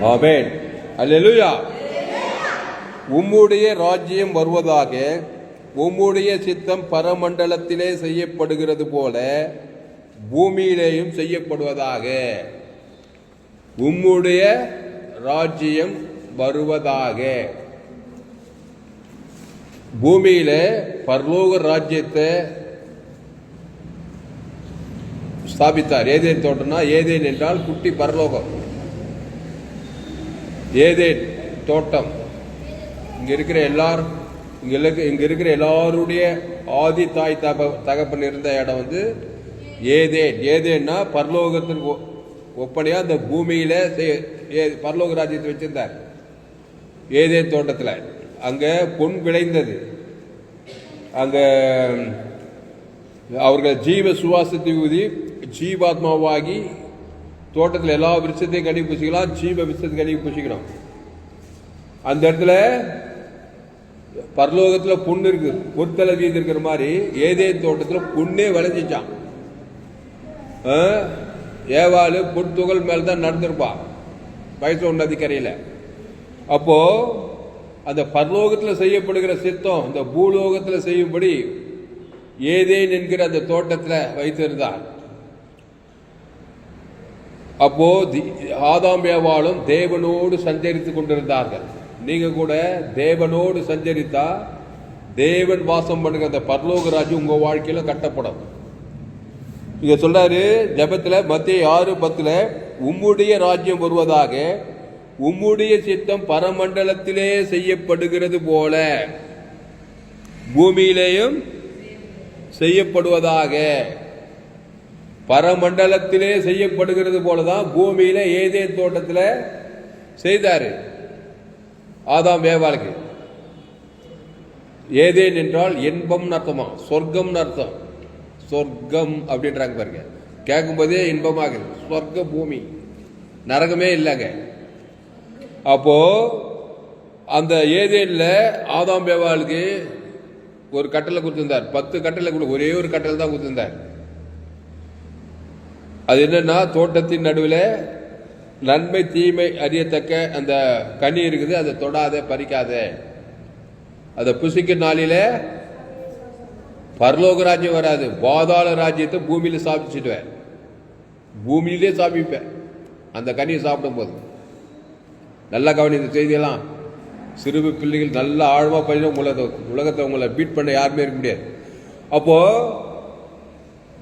ஆமென். அல்லேலூயா. உம்முடைய ராஜ்யம் வருவதாக உம்முடைய சித்தம் பரமண்டலத்திலே செய்யப்படுகிறது போல பூமியிலேயும் செய்யப்படுவதாக. உம்முடைய ராஜ்யம் வருவதாக. பூமியில பரலோக ராஜ்யத்தை ஸ்தாபித்தார் ஏதேன் தோட்டம்னா ஏதேன் என்றால் குட்டி பரலோகம். ஏதேன் தோட்டம். இங்கே இருக்கிற எல்லாரும் இங்கே இருக்க இருக்கிற எல்லாருடைய ஆதி தாய் தக தகப்பன் இருந்த இடம் வந்து ஏதேன். ஏதேன்னா பரலோகத்திற்கு ஒ- ஒப்பனையா அந்த பூமியில பரலோக ராஜ்யத்தை வச்சிருந்தார். ஏதேன் தோட்டத்தில். அங்கே பொன் விளைந்தது. அங்கே அவர்கள் ஜீவ சுவாசத்தை ஊதி ஜீவாத்மாவாகி தோட்டத்தில் எல்லா விருட்சத்தையும் கனி பூசிக்கலாம் ஜீவ விருட்சத்தை கனி பூசிக்கணும் அந்த இடத்துல பரலோகத்தில் புண்ணு இருக்கு பொற்தலை வீதி இருக்கிற மாதிரி ஏதே தோட்டத்தில் புண்ணே விளைஞ்சிச்சான் ஆ? ஏவாளு பொற்துகள் மேல தான் நடந்திருப்பா வயசு நதிக்கரையில அப்போ அந்த பரலோகத்தில் செய்யப்படுகிற சித்தம் இந்த பூலோகத்தில் செய்யும்படி ஏதேன் என்கிற அந்த தோட்டத்தில் வைத்திருந்தான். அப்போ தி- தேவனோடு சஞ்சரித்து கொண்டிருந்தார்கள். நீங்க கூட தேவனோடு சஞ்சரித்தா தேவன் வாசம் பண்ணுகிற அந்த பரலோக ராஜ்யம் உங்க வாழ்க்கையில கட்டப்படும். இங்க சொல்றாரு ஜபத்துல மத்திய ஆறு பத்துல உம்முடைய ராஜ்யம் வருவதாக உம்முடைய சித்தம் பரமண்டலத்திலே செய்யப்படுகிறது போல பூமியிலேயும் செய்யப்படுவதாக. பரமண்டலத்திலே செய்யப்படுகிறது போலதான் பூமியில ஏதே தோட்டத்தில் செய்தாரு. ஆதாம் வேவாளுக்கு ஏதேன் என்றால் இன்பம்னு அர்த்தமா? சொர்க்கம்னு அர்த்தம். சொர்க்கம் அப்படின்றாங்க பாருங்க. கேட்கும்போதே இன்பமாகுது. சொர்க்க பூமி. நரகமே இல்லைங்க. அப்போ அந்த ஏதேனில் ஆதாம் ஏவாளுக்கு ஒரு கட்டளை கொடுத்துருந்தார். பத்து கட்டளை கொடு ஒரே ஒரு கட்டளை தான் கொடுத்துருந்தார். அது என்னன்னா தோட்டத்தின் நடுவில் நன்மை தீமை அறியத்தக்க அந்த கனி இருக்குது. அதை தொடாத பறிக்காத. அதை புசிக்கிற நாளில பரலோக ராஜ்யம் வராது. பாதாள ராஜ்யத்தை பூமியில சாப்பிச்சுடுவேன் பூமியிலே சாப்பிப்பேன். அந்த கனியை சாப்பிடும் போது நல்லா கவனி இந்த செய்தியெல்லாம். சிறுவு பிள்ளைகள் நல்லா ஆழமாக பண்ணி உங்களை உலகத்தை உங்களை பீட் பண்ண யாருமே இருக்க முடியாது. அப்போது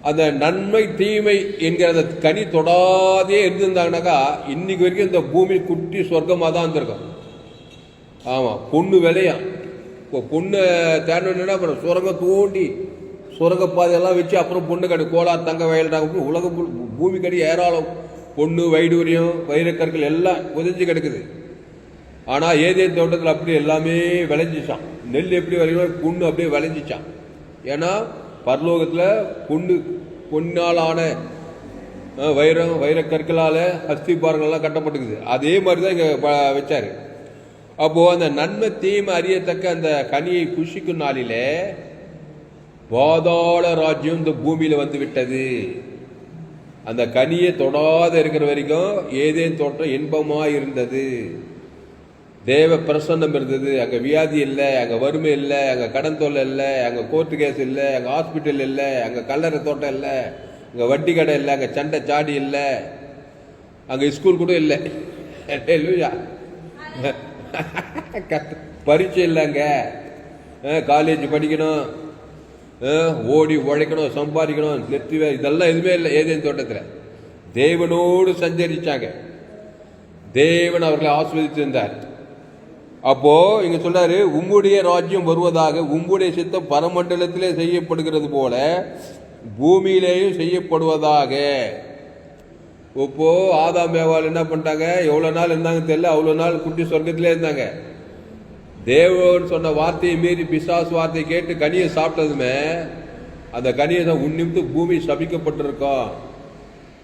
அந்த நன்மை தீமை என்கிற அந்த கனி தொடாதே இருந்திருந்தாங்கனாக்கா இன்னைக்கு வரைக்கும் இந்த பூமி குட்டி சொர்க்கமாக தான் இருந்திருக்கும். ஆமாம் பொண்ணு விலையா இப்போ பொண்ணு தேடணுன்னா அப்புறம் சுரங்கம் தோண்டி சுரங்க பாதையெல்லாம் வச்சு அப்புறம் பொண்ணு கடை கோலார் தங்க வயல்றாங்க. உலக பூமி கடி ஏராளம். பொண்ணு வைடூரியம் வைரக்கற்கள் எல்லாம் புதைஞ்சு கிடக்குது. ஆனால் ஏதே தோட்டத்தில் அப்படி எல்லாமே விளைஞ்சிச்சான் நெல் எப்படி விளையணும் புண்ணு அப்படியே விளைஞ்சிச்சான் ஏன்னா பரலோகத்தில் பொண்ணு பொன்னாலான வைரம் வைர கற்களால் அஸ்திபாரங்கள்லாம் கட்டப்பட்டுக்குது அதே மாதிரி தான் இங்கே வச்சார். அப்போது அந்த நன்மை தீமை அறியத்தக்க அந்த கனியை புஷிக்கும் நாளிலே பாதாள ராஜ்யம் இந்த பூமியில் வந்து விட்டது. அந்த கனியை தொடாத இருக்கிற வரைக்கும் ஏதேன் தோட்டம் இன்பமாக இருந்தது தேவ பிரசன்னம் இருந்தது. அங்கே வியாதி இல்லை அங்கே வறுமை இல்லை அங்கே கடன் தொல்லை இல்லை அங்கே கோர்ட்டு கேஸ் இல்லை அங்கே ஹாஸ்பிட்டல் இல்லை அங்கே கல்லறை தோட்டம் இல்லை அங்கே வட்டி கடை இல்லை அங்கே சண்டை சாடி இல்லை அங்கே ஸ்கூல் கூட இல்லை. இல்லையா இல்லை அங்கே. இல்லைங்க காலேஜ் படிக்கணும். ஓடி உழைக்கணும் சம்பாதிக்கணும் நெத்தி இதெல்லாம் எதுவுமே இல்லை ஏதேன் தோட்டத்தில். தேவனோடு சஞ்சரிச்சாங்க. தேவன் அவர்களை ஆஸ்வதித்திருந்தார் அப்போ இங்க சொல்றாரு உம்முடைய ராஜ்யம் வருவதாக உம்முடைய சித்தம் பரமண்டலத்திலே செய்யப்படுகிறது போல பூமியிலேயும் செய்யப்படுவதாக. இப்போ ஆதாம் மேவால் என்ன பண்ணிட்டாங்க? எவ்வளவு நாள் இருந்தாங்க தெரியல அவ்வளவு நாள் குட்டி சொர்க்கத்திலே இருந்தாங்க. தேவன் சொன்ன வார்த்தையை மீறி பிசாஸ் வார்த்தையை கேட்டு கனியை சாப்பிட்டதுமே அந்த கனியை தான் உன்னிமித்து பூமி சபிக்கப்பட்டிருக்கோம்.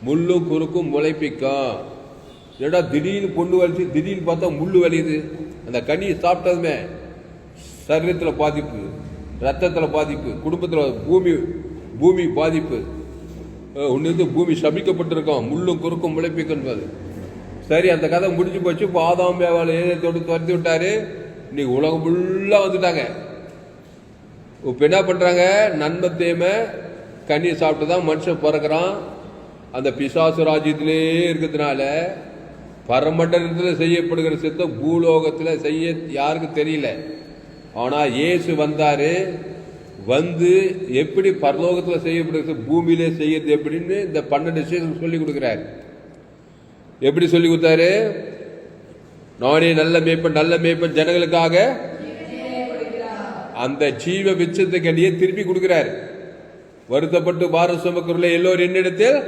முள்ளும் குறுக்கும் முளைப்பிக்கும். ஏடா திடீர்னு பொண்ணு வலிச்சு திடீர்னு பார்த்தா முள்ளு வலியுது. அந்த கனியை சாப்பிட்டதுமே சரீரத்தில் பாதிப்பு ரத்தத்தில் பாதிப்பு குடும்பத்தில் பூமி பூமி பாதிப்பு. உன்னிருந்து பூமி சபிக்கப்பட்டிருக்கோம் முள்ளும் குறுக்கும் முளைப்பிக்கின்றது சரி அந்த கதை முடிஞ்சு போச்சு. இப்போ ஆதாம் ஏவாள் தொட்டு துரத்தி விட்டாரு. இன்னைக்கு உலகம் ஃபுல்லாக வந்துட்டாங்க. இப்போ என்ன பண்ணுறாங்க நன்மை தீமை கனியை சாப்பிட்டு தான் மனுஷன் பிறக்கிறான். அந்த பிசாசு ராஜ்யத்திலே இருக்கிறதுனால பரமண்டலத்தில் செய்யப்படுகிற சித்தம் பூலோகத்தில் செய்ய யாருக்கும் தெரியல. ஆனால் இயேசு வந்தாரு வந்து எப்படி பரலோகத்தில் செய்யப்படுகிறது பூமியிலே செய்யறது எப்படின்னு இந்த பன்னெண்டு விஷயம் சொல்லி கொடுக்குறாரு. எப்படி சொல்லி கொடுத்தாரு? நானே நல்ல மேய்ப்பன் நல்ல மேய்ப்பன் ஜனங்களுக்காக அந்த ஜீவ விச்சத்துக்கடியே திருப்பி கொடுக்கிறார். வருத்தப்பட்டு பாரம் சுமக்கிறல எல்லோரும் என்னிடத்தில்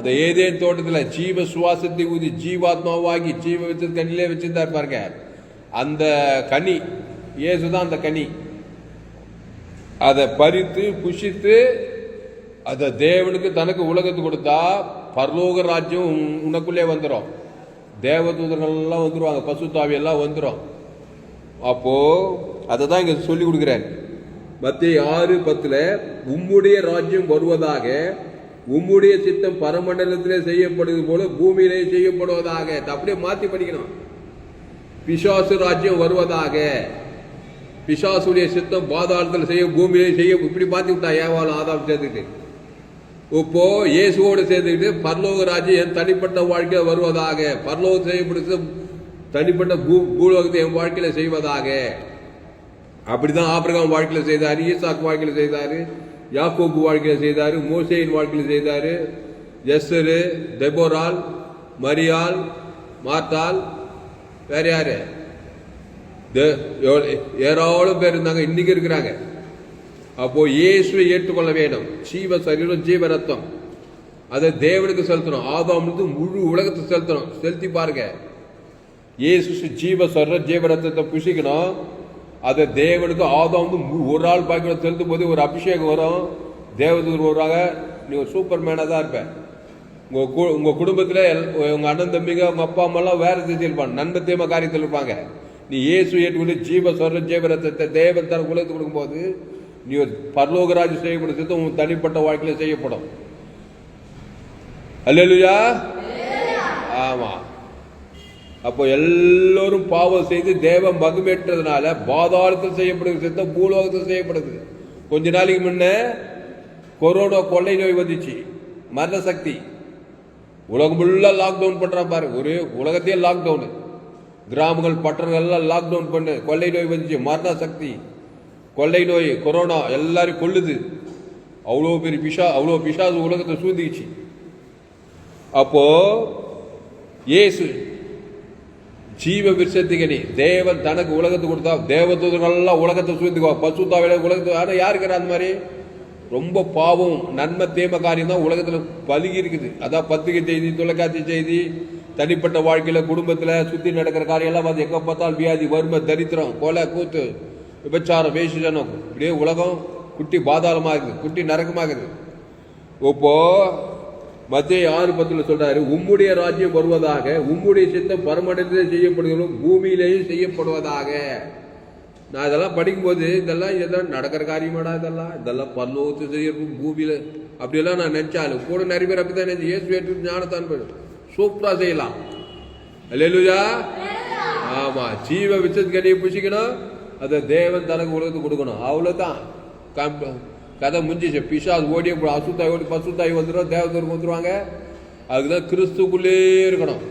அந்த ஏதேன் தோட்டத்தில் ஜீவ சுவாசத்தை ஊதி ஜீவாத்மாவாகி ஜீவ வச்சு கண்ணிலே வச்சிருந்தார் பாருங்க அந்த கனி இயேசுதான் அந்த கனி அதை பறித்து புஷித்து அதை தேவனுக்கு தனக்கு உலகத்துக்கு கொடுத்தா பரலோக ராஜ்யம் உனக்குள்ளே வந்துடும் தேவதூதர்கள் எல்லாம் வந்துருவாங்க வந்துடும் அப்போது அதை தான் இங்கே சொல்லி கொடுக்குறாரு மத்திய ஆறு பத்தில் உம்முடைய ராஜ்யம் வருவதாக உம்முடைய சித்தம் பரமண்டலத்திலே செய்யப்படுவது போல பூமியிலே செய்யப்படுவதாக. அப்படியே மாத்தி படிக்கணும். பிசாசு ராஜ்யம் வருவதாக. பிசாசுடைய சித்தம் பாதாளத்தில் செய்ய பூமியிலே செய்ய இப்படி மாத்தி விட்டா ஏவாலும் ஆதாம் சேர்த்துக்கிட்டு? இப்போ இயேசுவோடு சேர்ந்துக்கிட்டு பரலோக ராஜ்யம் என் தனிப்பட்ட வாழ்க்கையில் வருவதாக. பர்லோகம் செய்யப்படுது தனிப்பட்ட பூ பூலோகத்தை என் வாழ்க்கையில் செய்வதாக. அப்படிதான் ஆபிரகாம் வாழ்க்கையில் செய்தார் ஈசாக் வாழ்க்கையில் செய்தார். யாக்கோபு வாழ்க்கையில் செய்தார் மோசேயின் வாழ்க்கையில் செய்தார் எஸ்ஸரு டெபோரால் மரியால் மார்த்தால் வேற யாரு? ஏராளம் பேர் இருந்தாங்க இன்னைக்கு இருக்கிறாங்க. அப்போ இயேசுவை ஏற்றுக்கொள்ள வேண்டும். ஜீவ சரீரம் ஜீவ ரத்தம். அதை தேவனுக்கு செலுத்தணும். ஆதாம் முழு உலகத்தை செலுத்தணும். செலுத்தி பாருங்க. இயேசு ஜீவ சர்ற ஜீவ ரத்தத்தை புசிக்கணும். அதை தேவனுக்கு ஆதம் வந்து ஒரு ஆள் பாக்கி செலுத்தும் போது ஒரு அபிஷேகம் வரும். தேவதூர் வருவாங்க. நீ ஒரு சூப்பர் மேனாக தான் இருப்பேன் உங்கள் கு- உங்கள் குடும்பத்தில் எல்- அண்ணன் தம்பிங்க உங்கள் அப்பா அம்மாலாம் வேறு திசையில் இருப்பாங்க நன்மை தீமை காரியத்தில் இருப்பாங்க. நீ இயேசு ஏற்றுக்கொண்டு ஜீவ சொல்ற ஜீவ தேவன் தர உலகத்துக்கு கொடுக்கும்போது நீ ஒரு பரலோகராஜ் செய்யப்படுறது உன் தனிப்பட்ட வாழ்க்கையில் செய்யப்படும். அல்லா ஆமாம் அப்போ எல்லோரும் பாவம் செய்து தேவ மகுமேற்றதுனால பாதாளத்தில் செய்யப்படுகிற சித்தம் பூலோகத்தில் செய்யப்படுது கொஞ்ச நாளைக்கு முன்ன கொரோனா கொள்ளை நோய் வந்துச்சு மரண சக்தி உலகம் ஃபுல்லாக லாக்டவுன் பண்ணுறான் பாரு ஒரே உலகத்தையே லாக்டவுனு கிராமங்கள் பட்டணங்கள்லாம் லாக்டவுன் பண்ணு கொள்ளை நோய் வந்துச்சு மரண சக்தி கொள்ளை நோய் கொரோனா எல்லாரும் கொள்ளுது. அவ்வளோ பெரிய பிஷா அவ்வளோ பிஷா உலகத்தை சூழ்ந்துக்கிச்சு. அப்போது இயேசு ஜீவ விருஷத்துக்கு தேவன் தனக்கு உலகத்தை கொடுத்தா தேவதூதர்கள்லாம் உலகத்தை சூழ்ந்துக்குவா பசுத்தாவில உலகத்தை ஆனால் யாருக்கிற அந்த மாதிரி? ரொம்ப பாவம் நன்மை தீமை காரியம் தான் உலகத்தில் பதுகி இருக்குது. அதான் பத்திரிகை செய்தி தொலைக்காட்சி செய்தி தனிப்பட்ட வாழ்க்கையில் குடும்பத்தில் சுற்றி நடக்கிற காரியம் பார்த்து அது பார்த்தாலும் பார்த்தால் வியாதி வறுமை தரித்திரம் கொலை கூத்து விபச்சாரம் வேஷனம் இப்படியே உலகம் குட்டி பாதாளமாக இருக்குது குட்டி நரகமாக இருக்குது இப்போது மத்திய ஆறு பத்துல சொல்றாரு உம்முடைய ராஜ்யம் வருவதாக உம்முடைய சித்தம் பரமடத்திலே செய்யப்படுகிறோம் பூமியிலேயும் செய்யப்படுவதாக. நான் இதெல்லாம் படிக்கும்போது இதெல்லாம் இதெல்லாம் நடக்கிற காரியமாடா இதெல்லாம் இதெல்லாம் பல்லோகத்து செய்யணும் பூமியில. அப்படியெல்லாம் நான் நினைச்சாலும் கூட நிறைய பேர் அப்படிதான் நினைச்சு ஏசு ஏற்று ஞானத்தான் சூப்பரா செய்யலாம். அல்லேலூயா ஆமா ஜீவ விசத்துக்கடியை புசிக்கணும் அதை தேவன் தனக்கு உலகத்துக்கு கொடுக்கணும். அவ்வளோதான் காம்- கதை முடிஞ்சிச்சு. பிசாஸ் ஓடி அசுத்தாய் ஓடி பசுத்தாய் வந்துடும் தேவதூர் அதுக்கு தான் கிறிஸ்துக்குள்ளே இருக்கணும்.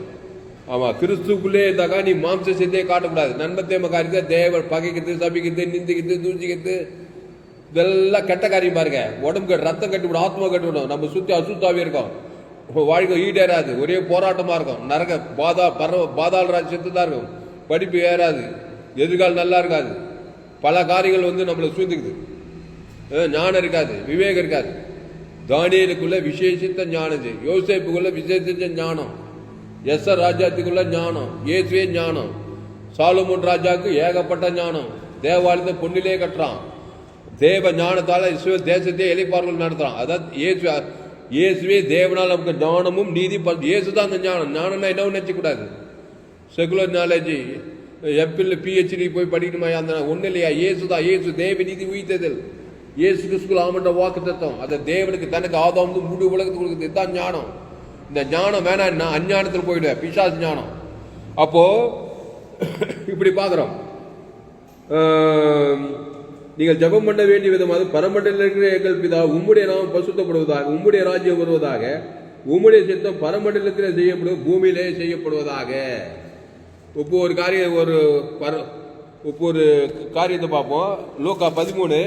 ஆமாம் கிறிஸ்துக்குள்ளே இருந்தாக்கா நீ மாம்ச சித்தையை காட்டக்கூடாது. நன்மை காரியத்தை தேவன் பகைக்கிறது சபிக்கிறது நிந்திக்கிறது தூஞ்சிக்கிறது இதெல்லாம் கெட்ட காரியம் பாருங்க. உடம்புக்கு ரத்தம் கட்டிவிடும் ஆத்மா கட்டிவிடும் நம்ம சுற்றி அசுத்தாவே இருக்கோம். வாழ்க்கை ஈடேறாது. ஒரே போராட்டமாக இருக்கும். நரக பாதா பரவ பாதாள ராஜ்யத்து தான் இருக்கும். படிப்பு ஏறாது. எதிர்காலம் நல்லா இருக்காது. பல காரியங்கள் வந்து நம்மளை சூழ்ந்துக்குது. ஞானம் இருக்காது விவேகம் இருக்காது. தானியலுக்குள்ள விசேஷித்த ஞானம் யோசேப்புக்குள்ள விசேஷித்த ஞானம். எஸ் ராஜாத்துக்குள்ள ஞானம். இயேசுவே ஞானம். சாலுமன் ராஜாவுக்கு ஏகப்பட்ட ஞானம். தேவாலயத்தை பொண்ணிலே கட்டுறான். தேவ ஞானத்தால் இஸ்வ தேசத்தை இலைப்பார்கள் நடத்துறான். அதான் இயேசு இயேசுவே தேவனால் நமக்கு ஞானமும் நீதி ப- இயேசு தான் அந்த ஞானம். ஞானம்னா என்னவும் நினைச்சக்கூடாது செகுலர் நாலேஜ் எப்பில் பிஹெச்டி போய் படிக்கணுமா? அந்த ஒன்றும் இல்லையா? இயேசு தான் இயேசு தேவ நீதி உயிர்த்ததில் இயேசு கிறிஸ்துக்குள் ஆமன்ற வாக்கு தத்துவம். அதை தேவனுக்கு தனக்கு ஆதாம் முழு உலகத்துக்கு கொடுக்குது இதுதான் ஞானம். இந்த ஞானம் வேணாம் என்ன? அஞ்ஞானத்தில் போயிடுவேன் பிசாஸ் ஞானம். அப்போ இப்படி பார்க்குறோம். நீங்கள் ஜெபம் பண்ண வேண்டிய விதமாக பரமண்டலில் இருக்கிற எங்கள் பிதா உம்முடைய நாமம் பசுத்தப்படுவதாக உம்முடைய ராஜ்யம் வருவதாக உம்முடைய சித்தம் பரமண்டலத்தில் செய்யப்படும் பூமியிலே செய்யப்படுவதாக. இப்போ ஒரு காரியம் ஒரு பர ஒவ்வொரு காரியத்தை பார்ப்போம். லோக்கா பதிமூணு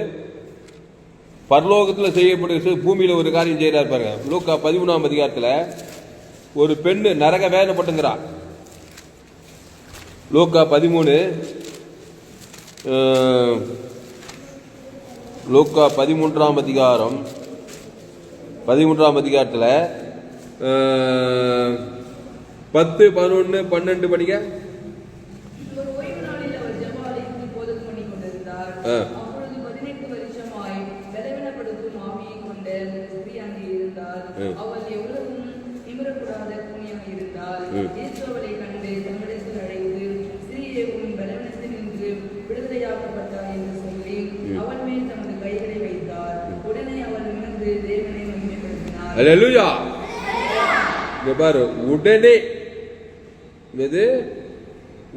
பரலோகத்தில் செய்யப்படுகிற பூமியில் ஒரு காரியம் செய்கிறார் பாருங்க. லூக்கா பதிமூணாம் அதிகாரத்தில் ஒரு பெண்ணு நரக வேதனைப்பட்டுங்கிறா லூக்கா பதிமூணு லூக்கா பதிமூன்றாம் அதிகாரம் பதிமூன்றாம் அதிகாரத்தில் பத்து பதினொன்று பன்னெண்டு படிக்க ஒரு ஓய்வு நாளில் அவர் ஜெபாலயத்தில் போதகம் பண்ணிக் கொண்டிருந்தார். ஆ. அப்பொழுது பதினெட்டு வருஷமாய் பலவீனப்படுத்தும் ஆவியைக் கொண்ட ஸ்திரீ அங்கே இருந்தாள். ம். அவள் எவ்வளவும் நிமிரக்கூடாத கூனியாக இருந்தாள். ம். இயேசு அவளைக் கண்டு என்று சொல்லி, மேல் தமது கைகளை வைத்தார். உடனே தேவனை மகிமைப்படுத்தினார். பாரு உடனே இது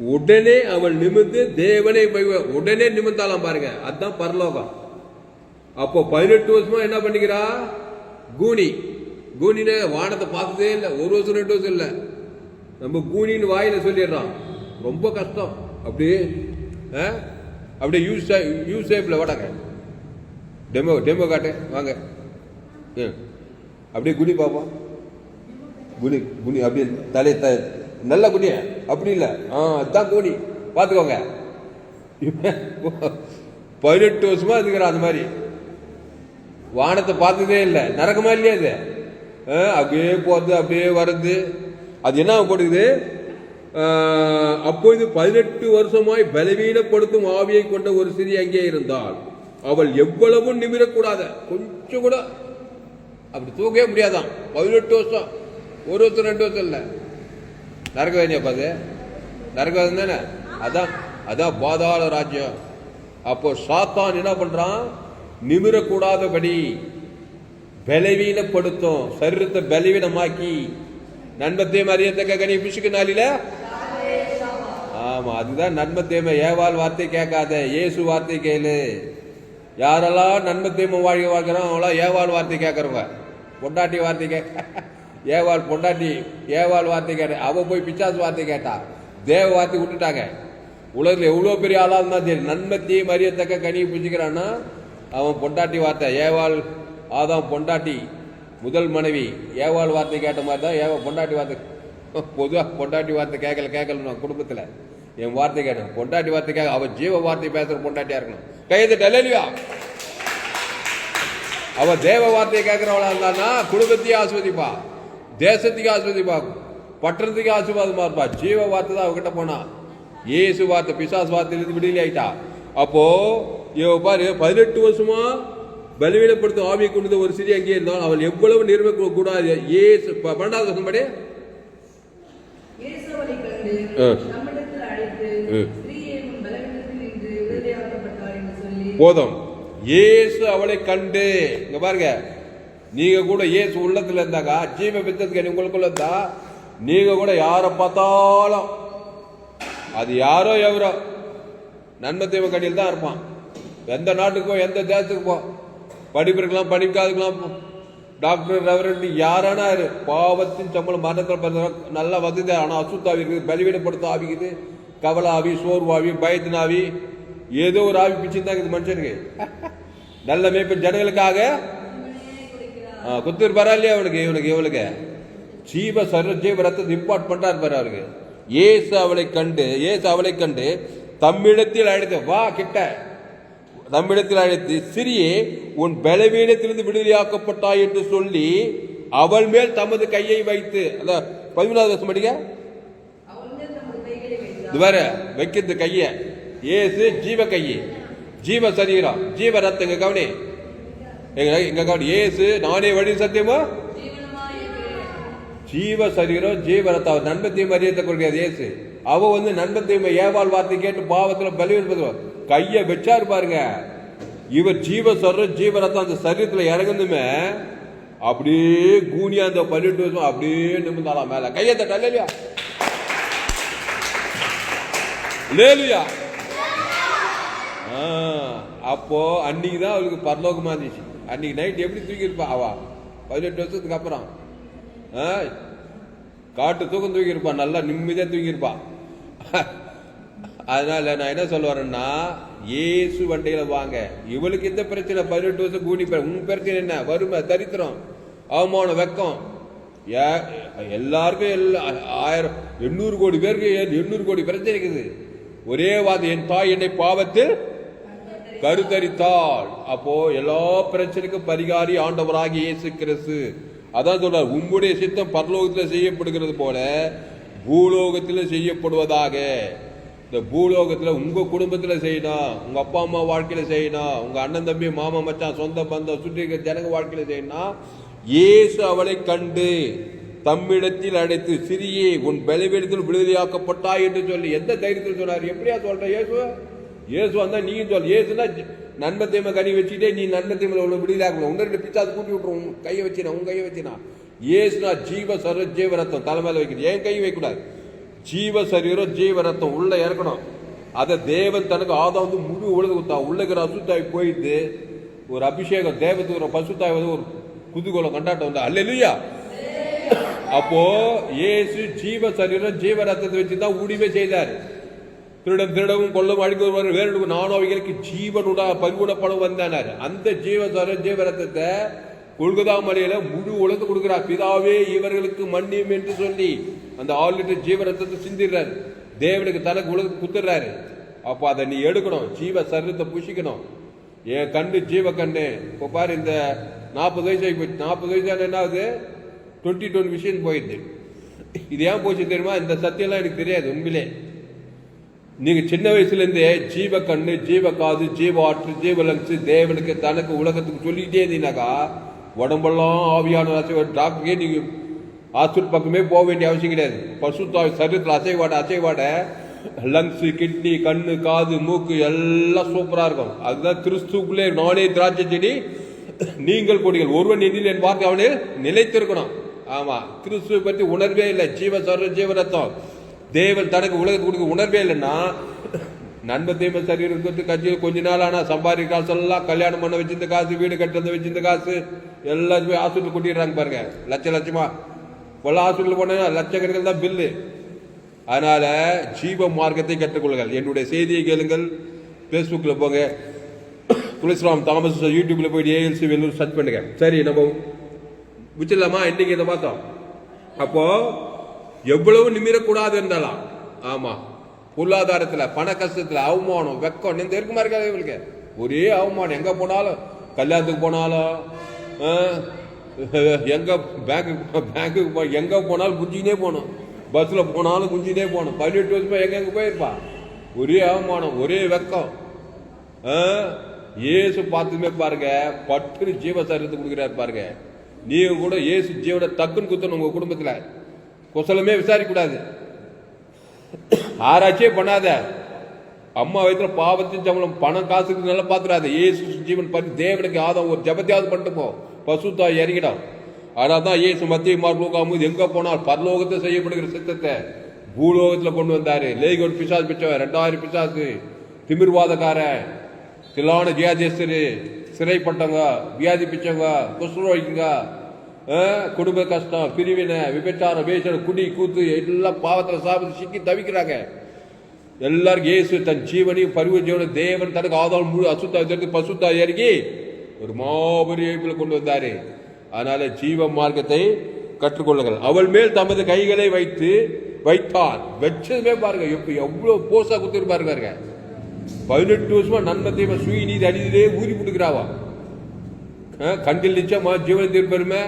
உடனே அவள் நிமிர்ந்து தேவனை உடனே நிமிர்ந்தாலாம் பாருங்க அதுதான் பரலோகம் அப்போ பதினெட்டு வருஷமா என்ன பண்ணிக்கிறா கூனி கூனின வானத்தை பார்த்ததே இல்லை ஒரு வருஷம் ரெண்டு வருஷம் இல்லை நம்ம கூனின்னு வாயில சொல்லிடுறான். ரொம்ப கஷ்டம். அப்படியே ஆ? அப்படியே யூ யூ ஷேப்ல வாடாங்க. டெமோ டெமோ காட்டு. வாங்க. ம். அப்படியே குனி பார்ப்போம். குனி குனி அப்படியே தலை த நல்ல குனி. அப்படி இல்லை. ஆ அதுதான் கூனி. பார்த்துக்கோங்க. பதினெட்டு வருஷமா இருக்கிறான் அந்த மாதிரி. வானத்தை பார்த்ததே இல்லை. நரகமா இல்லையா அது ஆ, அப்படியே போகிறது அப்படியே வருது. அது என்ன கொடுக்குது அப்பொழுது பதினெட்டு வருஷமாய் பலவீனப்படுத்தும் ஆவியை கொண்ட ஒரு சிறிய அங்கே இருந்தாள் அவள் எவ்வளவும் நிமிரக்கூடாத? கொஞ்சம் கூட. அப்படி தூக்கவே முடியாதான் பதினெட்டு வருஷம். ஒரு வருஷம் ரெண்டு வருஷம் இல்லை. நரக வேண்டிய அது? தானே? அதான் அதான் பாதாள ராஜ்யம். அப்போ சாத்தான் என்ன பண்றான்? நிமிரக்கூடாதபடி பலவீனப்படுத்தும். சரீரத்தை பலவீனமாக்கி நண்பத்தையும் அறியத்தக்க கனி பிசுக்கு நாளில? ஆமா அதுதான் நன்மத்தேம ஏவால் வார்த்தை கேட்காத இயேசு வார்த்தை கேளு. யாரெல்லாம் நன்மத்தேம வாழ்க்கை வாழ்க்கிறோம் அவங்களாம் ஏவாள் வார்த்தை கேட்கறவங்க. பொண்டாட்டி வார்த்தை கே ஏவாள் பொண்டாட்டி ஏவாள் வார்த்தை கேட்ட அவ போய் பிச்சாசு வார்த்தை கேட்டா. தேவ வார்த்தை விட்டுட்டாங்க. உலகத்தில் எவ்வளோ பெரிய ஆளாக இருந்தால் சரி நன்மத்தையும் அறியத்தக்க கனியை பிடிச்சிக்கிறான்னா அவன் பொண்டாட்டி வார்த்தை. ஏவாள் ஆதாம் பொண்டாட்டி. முதல் மனைவி ஏவாள் வார்த்தை கேட்ட மாதிரி தான் ஏவா பொண்டாட்டி வார்த்தை பொதுவாக பொண்டாட்டி வார்த்தை கேட்கல கேட்கல குடும்பத்தில் என் வார்த்தை கேட்டேன். பொண்டாட்டி வார்த்தை கேட்க அவள் ஜீவ வார்த்தை பேசுகிற பொண்டாட்டியாக இருக்கணும். கையெழுத்து டெல்லியா அவ தேவ வார்த்தையை கேட்கிறவளா இருந்தானா குடும்பத்தையும் ஆஸ்வதிப்பா. தேசத்துக்கு ஆஸ்வதிப்பா. பட்டணத்துக்கு ஆசீர்வாதமா இருப்பா. ஜீவ வார்த்தை தான் அவகிட்ட போனா. இயேசு வார்த்தை பிசாஸ் வார்த்தையிலிருந்து விடுதலை ஆயிட்டா. அப்போ இவ பாரு பதினெட்டு வருஷமா பலவீனப்படுத்தும் ஆவியை கொண்டு ஒரு சிறிய அங்கே இருந்தால் அவள் எவ்வளவு நிர்வகிக்க கூடாது. ப- பன்னெண்டாவது வருஷம் படி போதும். இயேசு அவளை கண்டு. இங்க பாருங்க. நீங்க கூட இயேசு உள்ளத்துல இருந்தாக்கா ஜீவ வித்தத்துக்கு உங்களுக்குள்ள இருந்தா நீங்க கூட யாரை பார்த்தாலும் அது யாரோ எவரோ நன்மை தீவ கடியில் தான் இருப்பான். எந்த நாட்டுக்கு எந்த தேசத்துக்கு போ படிப்பு இருக்கலாம் படிக்காதுக்கலாம் டாக்டர் ரெவரண்ட் யாரானா பாவத்தின் சம்பளம் மரணத்தில் பிறந்தவன் நல்ல வசதி ஆனால் அசுத்தாவி இருக்குது. பலிவீனப்படுத்த ஆவிக்குது கவலை ஆவி சோர்வாவி பயத்தின் ஆவி ஏதோ ஒரு ஆவி பிச்சுதான் இருக்குது மனுஷனுக்கு. நல்ல மேய்ப்பு ஜனங்களுக்காக. ஆ, குத்துரு பரவாயில்லையா அவனுக்கு? இவனுக்கு இவனுக்கு ஜீவ சர்வ ஜீவ ரத்தத்தை இம்பார்ட் பண்றாரு பாரு அவருக்கு. ஏசு அவளை கண்டு ஏசு அவளை கண்டு தம்மிடத்தில் அழைத்து வா கிட்ட. நம்மிடத்தில் அழைத்து சிறியே உன் பலவீனத்திலிருந்து விடுதலையாக்கப்பட்டாய் என்று சொல்லி அவள் மேல் தமது கையை வைத்து அந்த பதிமூணாவது வருஷம் படிக்க இது வேற வைக்கிறது கைய. ஏசு ஜீவ கையை. ஜீவ சரீரம் ஜீவ ரத்தம் இங்க கவனி. எங்க இங்க கவனி. ஏசு நானே வழி சத்தியமா? ஜீவ சரீரம் ஜீவ ரத்தம். அவர் நண்பத்தையும் அறியத்தை கொடுக்கிறது ஏசு. அவ வந்து நண்பத்தையும் ஏவாள் வார்த்தை கேட்டு பாவத்துல பலவீனப்படுத்துவா. கையை வச்சார் பாருங்க. இவர் ஜீவ சொல்ற ஜீவரத்தம் அந்த சரீரத்தில் இறங்குந்துமே அப்படியே கூனியா அந்த பன்னெண்டு வருஷம் அப்படியே நிமிந்தாலாம் மேல. கையை தட்ட. இல்லையா லேலுயா அப்போ அன்னைக்கு தான் அவளுக்கு பரலோகமா இருந்துச்சு. அன்னைக்கு நைட் எப்படி தூங்கியிருப்பா அவா. பதினெட்டு வருஷத்துக்கு அப்புறம். ஆ, காட்டு தூக்கம் தூக்கியிருப்பா நல்லா நிம்மதியா தூங்கியிருப்பா அதனால நான் என்ன சொல்ல வரேன்னா இயேசு வண்டியில் வாங்க. இவளுக்கு இந்த பிரச்சனை பதினெட்டு வருஷம் கூடி உன் பிரச்சனை என்ன? வறுமை தரித்திரம் அவமானம் வெக்கம். ஏ- எல்லாருக்கும் எல்லா ஆயிரம் எண்ணூறு கோடி பேருக்கு எண்ணூறு கோடி பிரச்சனை இருக்குது. ஒரே வாதம் என் தாய் என்னை பாவத்தில் கருத்தரித்தாள். அப்போ எல்லா பிரச்சனைக்கும் பரிகாரி ஆண்டவராகி இயேசு கிறிஸ்து. அதான் சொல்றார் உம்முடைய சித்தம் பரலோகத்தில் செய்யப்படுகிறது போல பூலோகத்தில் செய்யப்படுவதாக. இந்த பூலோகத்தில் உங்கள் குடும்பத்தில் செய்யணும் உங்கள் அப்பா அம்மா வாழ்க்கையில் செய்யணும் உங்கள் அண்ணன் தம்பி மாமா மச்சான் சொந்த பந்தம் சுற்றி இருக்கிற ஜனங்க வாழ்க்கையில் செய்யணும் இயேசு அவளை கண்டு தம்மிடத்தில் அடைத்து சிறியே உன் பலவீனத்தில் விடுதலையாக்கப்பட்டாய் என்று சொல்லி எந்த தைரியத்தில் சொன்னார்? எப்படியா சொல்ற இயேசு இயேசு வந்தால் நீயும் சொல். இயேசுனா நன்மை தீமை கனி வச்சுட்டே நீ நன்மை தீமையில உள்ள உன்ன ரெண்டு பிச்சாது கூட்டி விட்டுரும் உன் கையை வச்சினா உன் கையை வச்சினா. இயேசுனா ஜீவ சர ஜீவ ரத்தம் தலைமையில் வைக்கிறது. ஏன் கை வைக்கக்கூடாது? ஜீவ சரீரம் ஜீவ ரத்தம் உள்ள இறக்கணும். அதை தேவன் தனக்கு ஆதா வந்து முழு உழுது கொடுத்தான் உள்ளக்கிற இருக்கிற அசுத்தாய் போயிட்டு ஒரு அபிஷேகம் தேவத்துக்கு ஒரு பசுத்தாய் வந்து ஒரு குதூகலம் கொண்டாட்டம் வந்தா அல்ல அப்போ இயேசு ஜீவ சரீரம் ஜீவ ரத்தத்தை வச்சு தான் ஊடிவே செய்தார். திருடம் திருடவும் கொள்ளவும் அழிக்குவர் வேறு நானும் அவைகளுக்கு ஜீவனுட பரிகுணப்படம் வந்தானார். அந்த ஜீவ சரீரம் ஜீவ ரத்தத்தை கொள்கதா மலையில முழு உலக கொடுக்கிறார். பிதாவே இவர்களுக்கு மன்னியும் என்று சொல்லி. அந்த ஆள் லிட்டர் ஜீவ ரத்தத்தை சிந்திடுறாரு. தேவனுக்கு தனக்கு உலக குத்துறாரு அப்போ அதை நீ எடுக்கணும். ஜீவ சரீரத்தை புஷிக்கணும் என் கண்ணு ஜீவ கண்ணு. இப்போ பாரு இந்த நாற்பது வயசு ஆகி போச்சு. நாற்பது வயசு என்ன ஆகுது? டுவெண்ட்டி டுவெண்ட்டி விஷயம் போயிடுது. இது ஏன் போச்சு தெரியுமா? இந்த சத்தியம்லாம் எனக்கு தெரியாது உண்மையிலே. நீங்கள் சின்ன வயசுலேருந்தே ஜீவ கண்ணு ஜீவ காது ஜீவ ஆற்று ஜீவ லங்ஸ் தேவனுக்கு தனக்கு உலகத்துக்கு சொல்லிக்கிட்டே இருந்தீங்கன்னாக்கா உடம்பெல்லாம் ஆவியான அசைவ நீங்கள் ஹாஸ்பிட்டல் பக்கமே போக வேண்டிய அவசியம் கிடையாது. பசுத்தாய் சரீரத்தில் அசைவாட அசைவாட லங்ஸு கிட்னி கண்ணு காது மூக்கு எல்லாம் சூப்பராக இருக்கும். அதுதான் கிறிஸ்துக்குள்ளே நானே திராட்சை செடி நீங்கள் கொடிகள். ஒருவன் எண்ணில் என் வார்த்தை அவனில் நிலைத்திருக்கணும். ஆமாம் கிறிஸ்துவை பற்றி உணர்வே இல்லை. ஜீவ சர்வ ஜீவரத்தம் தேவன் தனக்கு உலகத்துக்கு கொடுக்க உணர்வே இல்லைன்னா நன்மை தீமை சரி இருக்கிறது கட்சியில் கொஞ்ச நாள் ஆனால் சம்பாதிக்க காசு எல்லாம் கல்யாணம் பண்ண வச்சிருந்த காசு வீடு கட்டுறது வச்சிருந்த காசு எல்லாத்தையுமே ஆஸ்பத்திரி கொட்டிடுறாங்க பாருங்க. லட்ச லட்சமாக கொள்ள ஹாஸ்பிட்டல் போனால் லட்சக்கணக்கில் தான் பில்லு அதனால் ஜீவ மார்க்கத்தை கற்றுக்கொள்ளுங்கள். என்னுடைய செய்தியை கேளுங்கள். ஃபேஸ்புக்கில் போங்க. துளசிராம் தாமஸ் யூடியூப்பில் போயிட்டு ஏஎல்சி வெள்ளூர் சர்ச் பண்ணுங்க. சரி நம்ம விச்சிடலாமா இன்னைக்கு இதை பார்த்தோம். அப்போது எவ்வளவு நிமிரக்கூடாது இருந்தாலாம் ஆமாம் பொருளாதாரத்தில் பண கஷ்டத்தில் அவமானம் வெக்கம் இந்த இருக்குமா இருக்காது இவங்களுக்கு? ஒரே அவமானம். எங்கே போனாலும்? கல்யாணத்துக்கு போனாலும் எங்கே பேங்க்கு பேங்க்குக்கு போ எங்கே போனாலும் குஞ்சினே போகணும். பஸ்ஸில் போனாலும் குஞ்சினே போகணும். பதினெட்டு வருஷமாக எங்கெங்கே போயிருப்பா? ஒரே அவமானம் ஒரே வெக்கம். ஆ, பார்த்துமே பாருங்க பட்டு ஜீவ சரீரத்தை கொடுக்குறாரு பாருங்க. நீங்கள் கூட ஏசு ஜீவனை டக்குன்னு குத்தணும் உங்கள் குடும்பத்தில். குசலமே விசாரிக்கூடாது ஆராய்ச்சியே பண்ணாத. அம்மா வயிற்றுல பாவத்தின் சம்பளம் பணம் காசுக்கு நல்லா பாத்துறாத. ஏசு ஜீவன் பண்ணி தேவனுக்கு ஆதம் ஒரு ஜபத்தியாவது பண்ணிட்டு போ. பசுத்தா இறங்கிடும் அதனால தான் இயேசு மத்திய மார்போகாம எங்கே போனால் பரலோகத்தை செய்யப்படுகிற சித்தத்தை பூலோகத்தில் கொண்டு வந்தார். லேகோட் பிசாஸ் பிச்சவன் ரெண்டாயிரம் பிசாசு. திமிர்வாதக்காரன் திலான ஜியாதேஸ்வரு சிறைப்பட்டவங்க வியாதி பிச்சவங்க குஷ்ரோகிங்க குடும்ப கஷ்டம் பிரிவினை விபச்சாரம் வேஷம் குடி கூத்து எல்லாம் பாவத்தில் சாப்பிட்டு சிக்கி தவிக்கிறாங்க. எல்லாருக்கும் இயேசு தன் ஜீவனையும் பருவ ஜீவன தேவன் தனக்கு ஆதாரம் முழு அசுத்தா இதற்கு பசுத்தா இறங்கி ஒரு மாபெரிய கொண்டு வந்தாரு. அதனால ஜீவ மார்க்கத்தை கற்றுக்கொள்ளுங்கள். அவள் மேல் தமது கைகளை வைத்து வைத்தார் வச்சதுமே பாருங்க எப்ப எவ்வளவு போசா கொடுத்துருப்பாரு பாருங்க பதினெட்டு வருஷமா நன்மை தெய்வம் சுய நீதி அடிதிலே ஊறி கொடுக்குறாவா கண்டில் நிச்சயமா ஜீவன திருப்பெருமை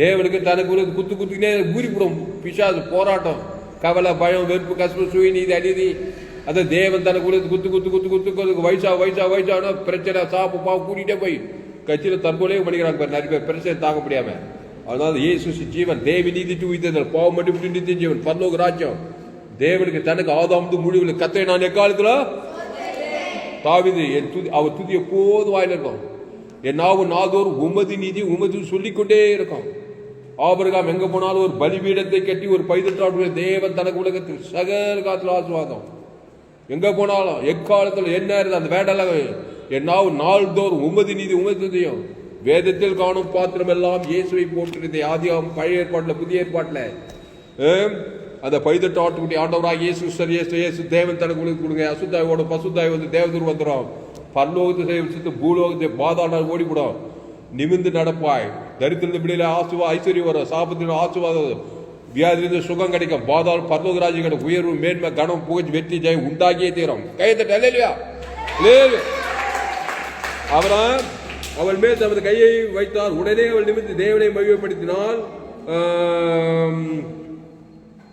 தேவனுக்கு தனக்கு குத்து குத்துக்கினே ஊறி போடும். பிசாது போராட்டம். கவலை பயம் வெறுப்பு கஷ்டம் சுய நீதி அநீதி. அதை தேவன் தனக்கு உள்ள குத்து குத்து குத்து குத்து குத்து வயசா வயசா வயசான பிரச்சனை சாப்பு பாவு கூட்டிகிட்டே போய் கட்சியில் தற்கொலையும் பண்ணிக்கிறாங்க பேர் நிறைய பேர். பிரச்சனை தாங்க முடியாம. அதனால சுசி ஜீவன் தேவி நீதி உயிர்த்தல் பாவம் மட்டும் விட்டு நித்திய ஜீவன் பல்லோக ராஜ்யம். தேவனுக்கு தனக்கு ஆதாமது முடிவில் கத்தை நான் எக்காலத்தில்? தாவிது என் துதி அவர் துதி எப்போது வாயில் இருக்கும். என் நாவு நாதோறும் உமது நீதி உமது சொல்லிக்கொண்டே இருக்கும். ஆபிரகாம் எங்க போனாலும் ஒரு பலிபீடத்தை கட்டி ஒரு பைதற்றாடு தேவன் தனக்கு உலகத்தில் சகல காத்துல ஆசுவாதம் எங்கே போனாலும் எக்காலத்தில் என்ன இருந்தது அந்த வேண்டல? என் நாள்தோறும் உமது நீதி உமது துதியும். வேதத்தில் காணும் பாத்திரம் எல்லாம் இயேசுவை போட்டிருந்த ஆதியாம் பழைய ஏற்பாட்டில் புதிய ஏற்பாட்டில். அந்த பைதட்டு ஆட்டுக்குட்டி ஆண்டவராக இயேசு சர் இயேசு இயேசு தேவன் தனக்கு உலகம் கொடுங்க. அசுத்தாயோட பசுத்தாய் வந்து தேவதூர் வந்துடும். பரலோகத்தை செய்ய பூலோகத்தை பாதாளம் ஓடிவிடும். நிமிந்து நடப்பாய். தரித்திருந்த பிடியில ஆசுவா ஐஸ்வர்யம் வரும். சாபத்தின் ஆசுவாதம் வியாதிலிருந்து சுகம் கிடைக்கும் பாதால் பரலோக ராஜ்யம் உயர்வு மேன்மை கனம் புகழ் வெற்றி ஜெயம் உண்டாகியே தீரும். கையத்தட்ட இல்லையா அவராம் அவள் மேல் தமது கையை வைத்தார். உடனே அவள் நிமித்து தேவனை மகிமைப்படுத்தினால்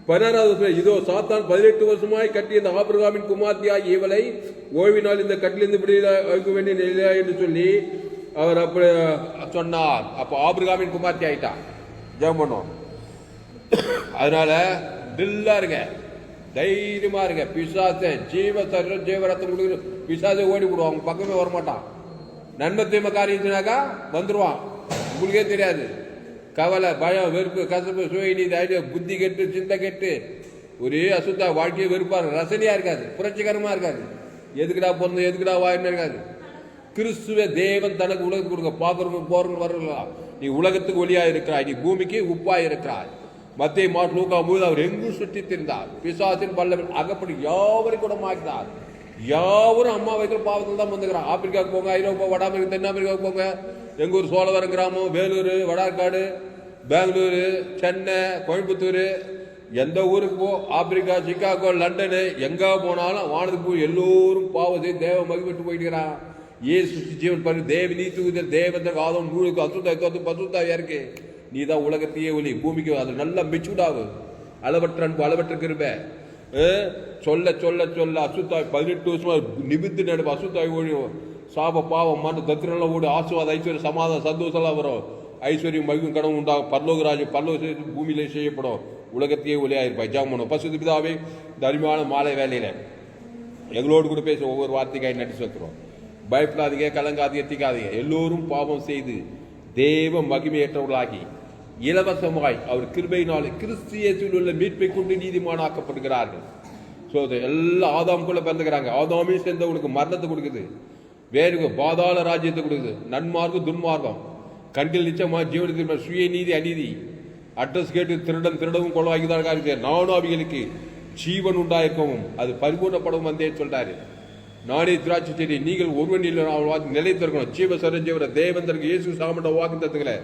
பதினாறாவது இதோ சாத்தான் பதினெட்டு வருஷமாய் கட்டிய இந்த ஆபிரகாமின் குமார்த்தியாகி இவளை ஓய்வினால் இந்த கட்டிலிருந்து விடுதலை வைக்க வேண்டிய நிலையா என்று சொல்லி அவர் அப்படி சொன்னார். அப்போ ஆபிரகாமின் குமார்த்தி ஆயிட்டா ஜெயம் பண்ணோம் அதனால டில்லாக இருங்க. தைரியமா இருங்க. பிசாச ஜீவ சரீரம் ஜீவரத்தம் கொடுக்குற பிசாசை ஓடி விடுவான் அவங்க பக்கமே வரமாட்டான். நன்மை தீமை காரியத்தினாக்கா வந்துருவான். உங்களுக்கே தெரியாது. கவலை பயம் வெறுப்பு கசப்பு சுயநீதி ஐடியா புத்தி கெட்டு சிந்தை கெட்டு. ஒரே அசுத்தா வாழ்க்கையை வெறுப்பாரு ரசனையா இருக்காது. புரட்சிகரமா இருக்காது. எதுக்குடா பிறந்து எதுக்குடா வாயின்னு இருக்காது. கிறிஸ்துவ தேவன் தனக்கு உலகத்துக்கு கொடுக்க. பார்க்கறவங்க போறவங்க வரலாம். நீ உலகத்துக்கு ஒளியா இருக்கிறாய். நீ பூமிக்கு உப்பாக இருக்கிறாய். மத்திய மாட்டு லூகா முழுது அவர் எங்கும் சுற்றி திரிந்தார். பிசாசின் பல்லவன் அகப்படி யாவரையும் குணமாக்கினார் யாவரும் அம்மா வைக்கிற பாவத்தில் தான் வந்துக்கிறான் ஆப்பிரிக்காவுக்கு போங்க ஐரோப்பா வட அமெரிக்கா தென் அமெரிக்காவுக்கு போங்க. எங்கூர் சோழவரம் கிராமம் வேலூர் வடார்காடு பெங்களூரு சென்னை கோயம்புத்தூர் எந்த ஊருக்கு போ ஆப்பிரிக்கா சிக்காகோ லண்டனு எங்கே போனாலும் வானதுக்கு போய் எல்லோரும் பாவத்தை தேவ மகிழ்விட்டு போயிட்டுக்கிறான் இயேசு ஜீவன் பண்ணி தேவ நீத்து தேவந்த காதம் நூலுக்கு அசுத்தா பசுத்தாவியா இருக்கு நீ தான் உலகத்தையே ஒளி பூமிக்கு அது நல்லா மெச்சூர்டாகு அளவற்ற அன்பு அளவற்ற கிருப. சொல்ல சொல்ல சொல்ல அசுத்தாய் பதினெட்டு வருஷமா நிமித்து நடப்பு அசுத்தாய் ஓடி சாப பாவம் மன தத்திரெல்லாம் ஓடி ஆசுவாத ஐஸ்வர்யம் சமாதானம் சந்தோஷம்லாம் வரும். ஐஸ்வர்யம் மகிழும் கடன் உண்டாகும். பரலோகராஜ் பரலோக பூமியிலே செய்யப்படும். உலகத்தையே ஒளியாயிருப்பாய் ஜாமனும். பசுது பிதாவே இந்த அருமையான மாலை வேலையில் எங்களோடு கூட பேச ஒவ்வொரு வார்த்தைக்காய் நடிச்சு வைக்கிறோம் பயப்படாதீங்க கலங்காதீங்க திக்காதீங்க. எல்லோரும் பாவம் செய்து தேவ மகிமையற்றவர்களாகி இலவசமாய் அவர் கிருபையினாலே கிறிஸ்தியத்தில் உள்ள மீட்பை கொண்டு நீதிமானாக்கப்படுகிறார்கள் ஸோ எல்லா கூட பிறந்துக்கிறாங்க. ஆதாமே சேர்ந்த உனக்கு மரணத்தை கொடுக்குது. வேறு பாதாள ராஜ்யத்தை கொடுக்குது. நன்மார்க்கம் துன்மார்க்கம். கண்டில் நிச்சயமாக ஜீவனத்தில் சுய நீதி அநீதி. அட்ரஸ் கேட்டு திருடன் திருடவும் கொள்ளவாக்கிதான் காரியம் நானும் அவைகளுக்கு ஜீவன் உண்டாயிருக்கவும் அது பரிபூர்ணப்படவும் வந்தே சொல்றாரு. நானே திராட்சை செடி நீங்கள் ஒருவன் இல்லை நிலைத்திருக்கணும். ஜீவ சரஞ்சீவர தேவன் இயேசு சாமண்ட வாக்கு தத்துக்களை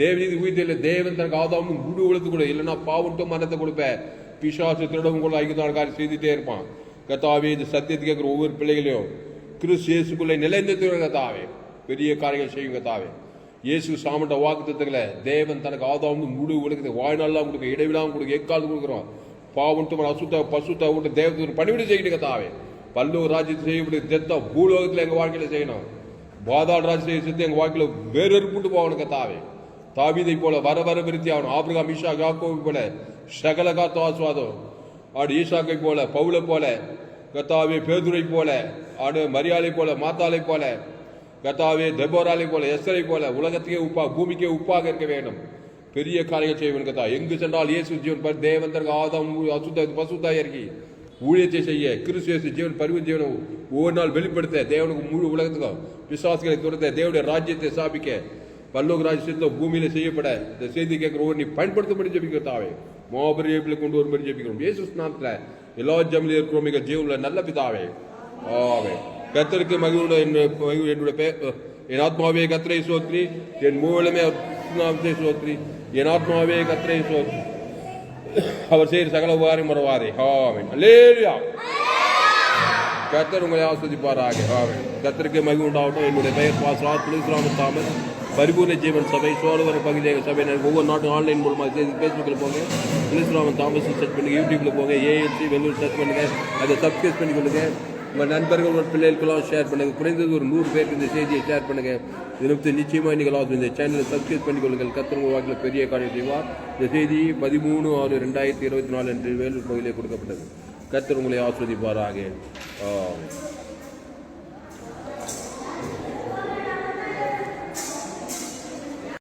தேவநீதி உயிர்த்தில தேவன் தனக்கு ஆதாமும் முழு உழுத்து கொடு. இல்லைன்னா பாவட்டும் மரணத்தை கொடுப்பேன் பிசாசு திருடவும் கொள்ள ஐக்கியத்தான காரியம் செய்துட்டே இருப்பான். கத்தாவே இது சத்தியத்தை கேட்குற ஒவ்வொரு பிள்ளைகளையும் கிறிஸ்து இயேசுக்குள்ளே நிலைநிறுத்துகிற கத்தாவே பெரிய காரியங்கள் செய்யும் கத்தாவே இயேசு சாமண்ட வாக்கு தத்துக்களை தேவன் தனக்கு ஆதாமும் முழு உலகத்தை வாழ்நாள்லாம் கொடுக்க இடைவிடாமல் கொடுக்க எக்கால் கொடுக்குறோம். பாவன்ட்டு அசுத்த பசுத்த விட்டு தேவத்துக்கு பணிவிட செய்யிட்டு கத்தாவே பல்லூர் ராஜ்யத்தை செய்யப்படி தெத்த பூலோகத்தில் எங்கள் வாழ்க்கையில் செய்யணும். பாதாள் ராஜ்யத்தை செத்து வாழ்க்கையில் வாழ்க்கையில வேறொருப்புட்டு போகணும் கத்தாவே தாவிதை போல வர வர விருத்தி ஆகணும் ஆப்ரகாம் ஈஷா யாக்கோவை போல சகல காத்து ஆடு ஈஷாக்கை போல பவுலை போல கத்தாவே பேதுரை போல ஆடு மரியாதை போல மாத்தாலை போல கத்தாவே தெபோராலை போல எஸ்தரை போல உலகத்துக்கே உப்பா பூமிக்கே உப்பாக இருக்க வேண்டும். பெரிய காரியங்கள் செய்வன் கத்தா. எங்கு சென்றால் இயேசு ஜீவன் பர் தேவந்தர் ஆதம் அசுத்த பசுத்தாய் இருக்கி ஊழியத்தை செய்ய கிறிஸ்து இயேசு ஜீவன் பரிவு ஜீவனை ஒவ்வொரு நாள் வெளிப்படுத்த தேவனுக்கு முழு உலகத்துக்கும் விசுவாசிகளை துரத்த தேவனுடைய ராஜ்யத்தை ஸ்தாபிக்க பல்லோக ராஜ்யத்தில் பூமியில் செய்யப்பட இந்த செய்தி கேட்குற ஒவ்வொரு நீ பயன்படுத்தும்படி ஜெபிக்கிறதாவே மாபெரும் ஜெபில கொண்டு வரும்படி ஜெபிக்கிறோம். இயேசு ஸ்நானத்துல எல்லா ஜமிலும் இருக்கிறோம். மிக ஜீவனில் நல்ல பிதாவே. ஆவே கத்தருக்கு மகிழ்வோட என்னுடைய பே என் ஆத்மாவே கத்திரை சோத்ரி. என் மூலமே நாமத்தை சோத்ரி. என் ஆத்மாவே கத்திரை சோத்ரி. அவர் செய்கிற சகல உபாரம் மறவாதே. ஆமென். அல்லேலூயா. கத்தர் உங்களை ஆஸ்வதிப்பாராக. ஆமென். கத்தருக்கு மகிழ்வுண்டாகட்டும் என்னுடைய பெயர் பாஸ்ராத் துளசிராம தாமஸ் பரிபூர்ண ஜீவன் சபை சோழவர பகுதி சபை ஒவ்வொரு நாட்டும் ஆன்லைன் மூலமாக செய்து ஃபேஸ்புக்கில் போங்க. துளசிராமன் தாமஸ் சர்ச் பண்ணுங்கள் யூடியூப்பில் போங்க. ஏஎல்சி வெள்ளூர் சர்ச் பண்ணுங்கள் அதை சப்ஸ்கிரைப் பண்ணி கொடுங்க உங்கள் நண்பர்கள் உங்கள் பிள்ளைகளுக்கெல்லாம் ஷேர் பண்ணுங்க. குறைந்தது ஒரு நூறு பேருக்கு இந்த செய்தியை ஷேர் பண்ணுங்கள் இதை பற்றி நிச்சயமாக நீங்கள் இந்த சேனலை சப்ஸ்கிரைப் பண்ணி கொள்ளுங்கள். கத்தர் வாக்கில் பெரிய காரியம் செய்வார். இந்த செய்தி பதிமூணு ஆறு ரெண்டாயிரத்தி இருபத்தி நாலு அன்று வேலூர் பகுதியில் கொடுக்கப்பட்டது. கத்தர் உங்களை ஆஸ்வதிப்பாராக